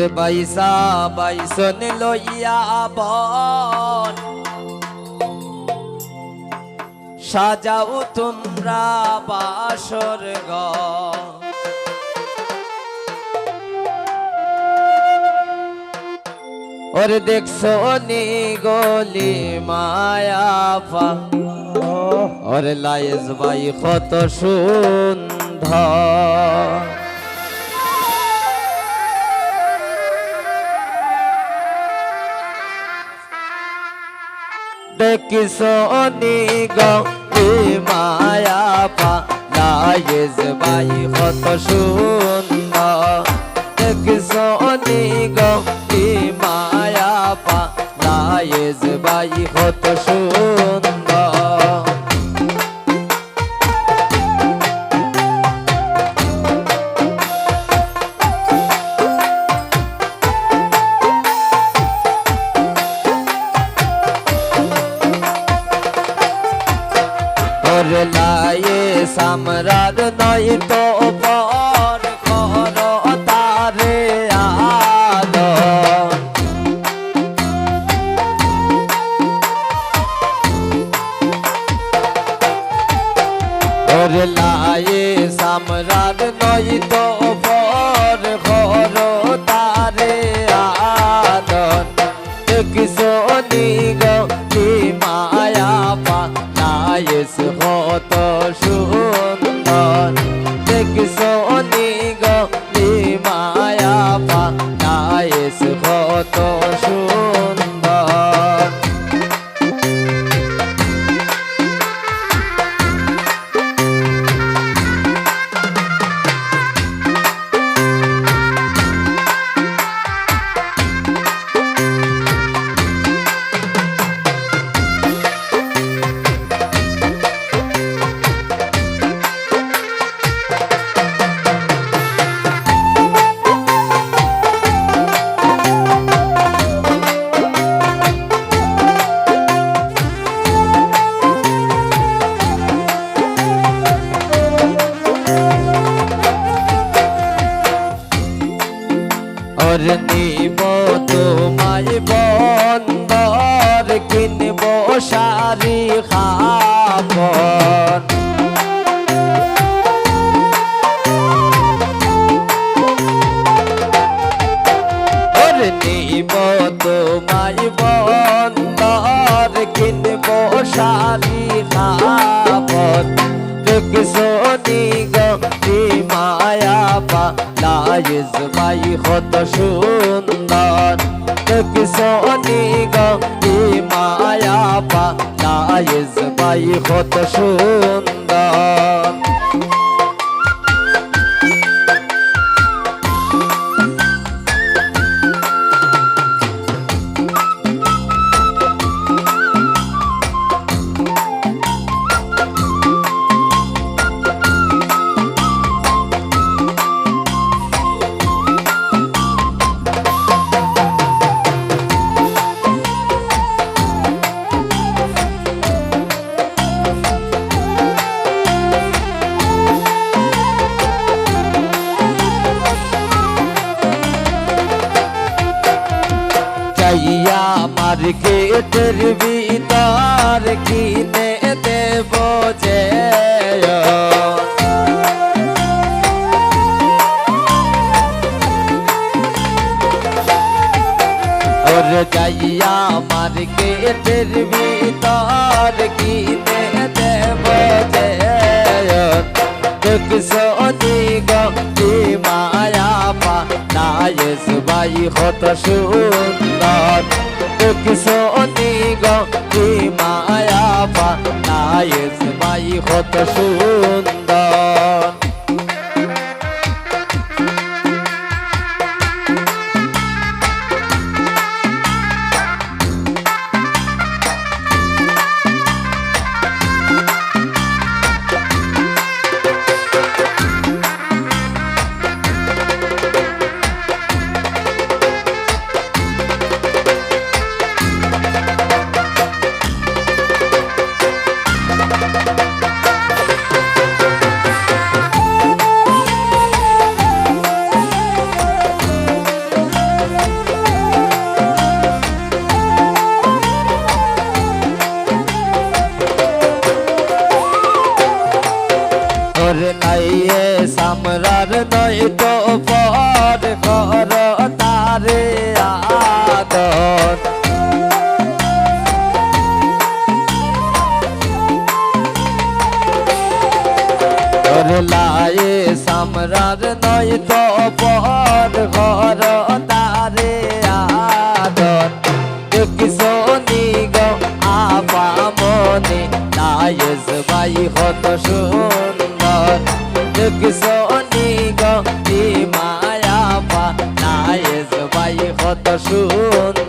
ওরে বাইসা বাইসন লইয়া বন। সাজাও তোমরা বাসর ঘর। ওরে দেখছ নি গলি মায়াফা ওরে লায়েজ বাই কত সুন্দর। দেখিছো গে মায়া মায়াফা লায়েজ বাই কত সুন্দর দেখছ গে মায়া মায়াফা লায়েজ বাই কত সুন্দর লায়ে সামরার নয় তো পর কর তারে আলো ওর লায়ে সামরার নয় তো পর কর তারে আদর দেখিছো নিগ মায়া পা নায়েস কত সুন্দর নিব তোমায় বন্দর কিনব সারি খাবন নিব তোমায় বন্দর কিনব সারি খাবন দেখছ পা লাইজ মাই কত সুন্দর। দেখছ নিগি মায়া পা আয়েস মাই কত সুন্দর। মার্কেটের ভিতর কিনে দেব যে ওর যাইয়া মার্কেটের ভিতর কিনে দেব যে দেখছ গি মায়া পা নায়েস বাই কত সুন্দর। গি মায়া পা নায়েস বাই কত সুন্দর আমরার নয় তো পর ঘর, তারে আদর। দেখিছো নিগ আপা মনে, নায়স ভাই হত সুন্দর। দেখিছো নিগ মায়া পা, নায়স ভাই হত সুন্দর।